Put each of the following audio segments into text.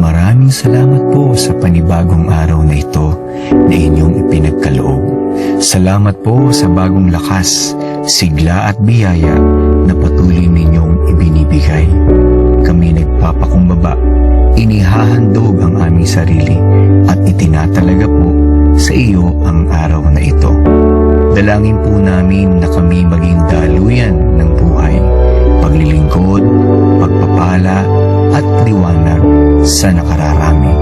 Maraming salamat po sa panibagong araw na ito na inyong ipinagkaloob. Salamat po sa bagong lakas, sigla at biyaya na patuloy ninyong ibinibigay. Kami nagpapakumbaba, inihahandog ang aming sarili at itinatalaga po sa iyo ang araw na ito. Dalangin po namin na kami maging daluyan ng buhay, paglilingkod, sa nakararami.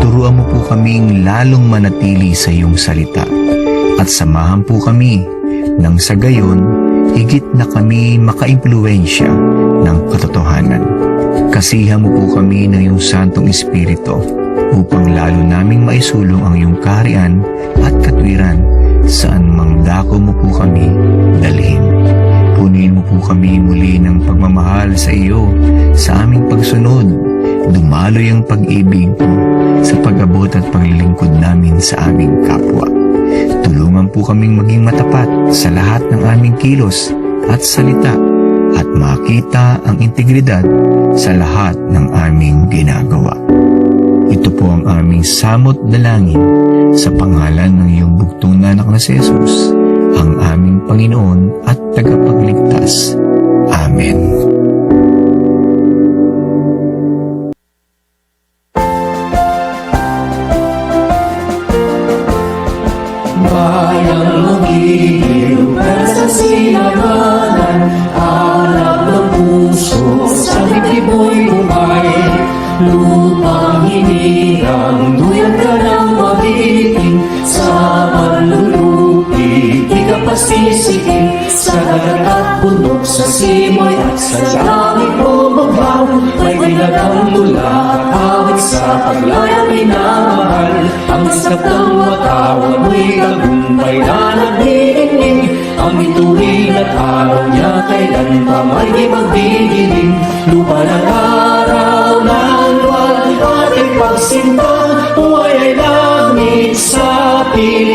Turuan mo po kaming lalong manatili sa iyong salita at samahan po kami nang sa gayon higit na kami makaimpluensya ng katotohanan. Kasihan mo po kami ng iyong Santong Espiritu upang lalo naming maisulong ang iyong kaharian at katwiran saan mang dako mo po kami dalhin. Punuin mo po kami muli ng pagmamahal sa iyo sa aming pagsunod. Dumaloy ang pag-ibig mo sa pag-abot at paglilingkod namin sa aming kapwa. Tulungan po kaming maging matapat sa lahat ng aming kilos at salita at makita ang integridad sa lahat ng aming ginagawa. Ito po ang aming samot dalangin sa pangalan ng iyong bugtong na anak na si Jesus, ang aming Panginoon at tagapagligtas. Bayang magiliw sa sinagalan Hanap ng puso sa dibdiboy bumay Lupang hinirang duyan ka ng magiting Sa manlulupi di ka pasisikin Sa dagat at bundok sa simoy at sa mo magbaw May ginagang tula at awit sa paglaya minamahal Ang isap ng watawan niya kailan pa may di magdidinig Lupa ng araw ng luwal ating pagsinta Buhay ay langit sa piling